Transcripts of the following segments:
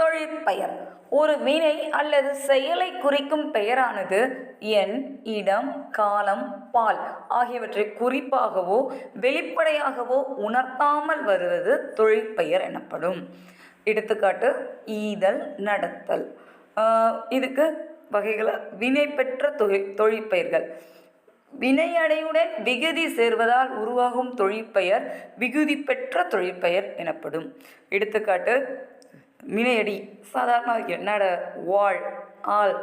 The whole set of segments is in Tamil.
தொழிற்பெயர். ஒரு வினை அல்லது செயலை குறிக்கும் பெயரானது எண் இடம் காலம் பால் ஆகியவற்றை குறிப்பாகவோ வெளிப்படையாகவோ உணர்த்தாமல் வருவது தொழிற்பெயர் எனப்படும். எடுத்துக்காட்டு ஈதல் நடத்தல். இதுக்கு வகைகளை வினை பெற்ற தொழில் தொழிற்பெயர்கள். வினையடையுடன் விகுதி சேர்வதால் உருவாகும் தொழிற்பெயர் விகுதி பெற்ற தொழிற்பெயர் எனப்படும். எடுத்துக்காட்டு வினையடி சாதாரண நட வாழ் ஆள்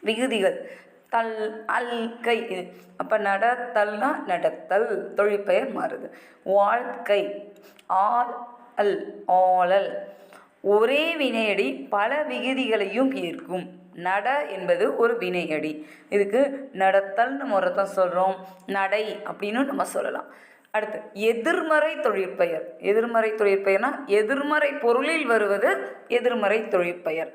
விகுதிகள் தல் அல் கை இது. அப்போ நடத்தல்னா நடத்தல் தொழிற்பெயர் மாறுது. வாழ்க்கை ஆள் அல் ஆளல். ஒரே வினையடி பல விகுதிகளையும் ஈர்க்கும். நட என்பது ஒரு வினையடி. இதுக்கு நடத்தல்னு முறைத்தான் சொல்கிறோம் நடை அப்படின்னு நம்ம சொல்லலாம். அடுத்து எதிர்மறை தொழிற்பெயர். எதிர்மறை தொழிற்பெயர்னா எதிர்மறை பொருளில் வருவது எதிர்மறை தொழிற்பெயர்.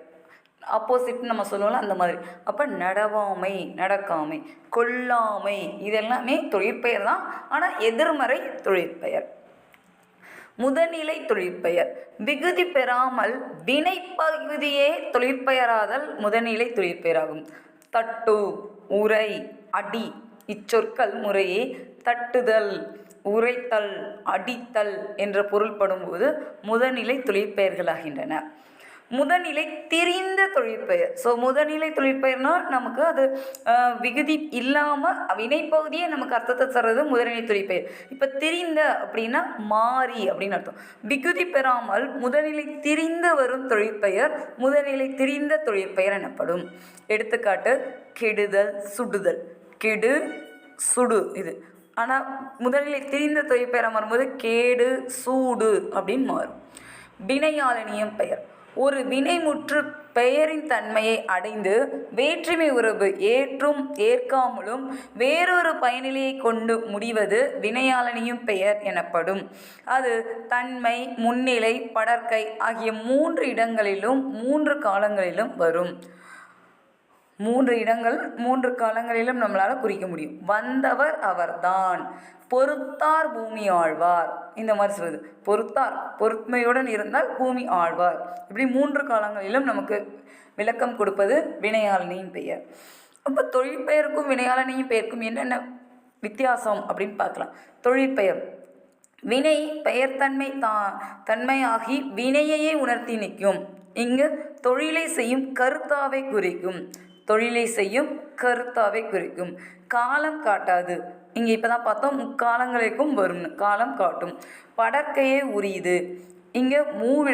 ஆப்போசிட்னு நம்ம சொல்லுவோம்ல அந்த மாதிரி. அப்போ நடவாமை நடக்காமை கொல்லாமை இதெல்லாமே தொழிற்பெயர் தான். ஆனால் எதிர்மறை தொழிற்பெயர். முதநிலை தொழிற்பெயர். விகுதி பெறாமல் வினை பகுதியே தொழிற்பெயராதல் முதநிலை தொழிற்பெயராகும். தட்டு உரை அடி இச்சொற்கள் முறையே தட்டுதல் உரைத்தல் அடித்தல் என்ற பொருள்படும்போது முதநிலை தொழிற்பெயர்களாகின்றன. முதநிலை திரிந்த தொழிற்பெயர். ஸோ முதநிலை தொழிற்பெயர்னால் நமக்கு அது விகுதி இல்லாமல் வினைப்பகுதியே நமக்கு அர்த்தத்தை தர்றது முதநிலை தொழிற்பெயர். இப்போ தெரிந்த அப்படின்னா மாறி அப்படின்னு அர்த்தம். விகுதி பெறாமல் முதநிலை திரிந்து வரும் தொழிற்பெயர் முதநிலை திரிந்த தொழிற்பெயர் எனப்படும். எடுத்துக்காட்டு கெடுதல் சுடுதல். கெடு சுடு இது. ஆனால் முதலில் திரிந்த தொழிற்பெயராக மாறும்போது கேடு சூடு அப்படின்னு மாறும். வினையாளனியம் பெயர். ஒரு வினைமுற்று பெயரின் தன்மையை அடைந்து வேற்றுமை உறவு ஏற்றும் ஏற்காமலும் வேறொரு பயனிலையை கொண்டு முடிவது வினையாளனியும் பெயர் எனப்படும். அது தன்மை முன்னிலை படற்கை ஆகிய மூன்று இடங்களிலும் மூன்று காலங்களிலும் வரும். மூன்று இடங்கள் மூன்று காலங்களிலும் நம்மளால் குறிக்க முடியும். வந்தவர் அவர்தான். பொறுத்தார் பூமி ஆழ்வார். இந்த மாதிரி சொல்லுது. பொறுத்தார். பொறுமையுடன் இருந்தால் பூமி ஆழ்வார். இப்படி மூன்று காலங்களிலும் நமக்கு விளக்கம் கொடுப்பது வினையாளனியின் பெயர். அப்போ தொழிற்பெயருக்கும் வினையாளனியின் பெயருக்கும் என்னென்ன வித்தியாசம் அப்படின்னு பார்க்கலாம். தொழிற்பெயர் வினை பெயர்த்தன்மை தா தன்மையாகி வினையையே உணர்த்தி நிற்கும். இங்கு தொழிலை செய்யும் கருத்தாவை குறிக்கும். தொழிலை செய்யும் கருத்தாவை குறிக்கும். காலம் காட்டாது. இங்கே இப்போ தான் பார்த்தோம் முக்காலங்களுக்கும் வரும்னு காலம் காட்டும். படற்கையே உரியுது. இங்கே மூவி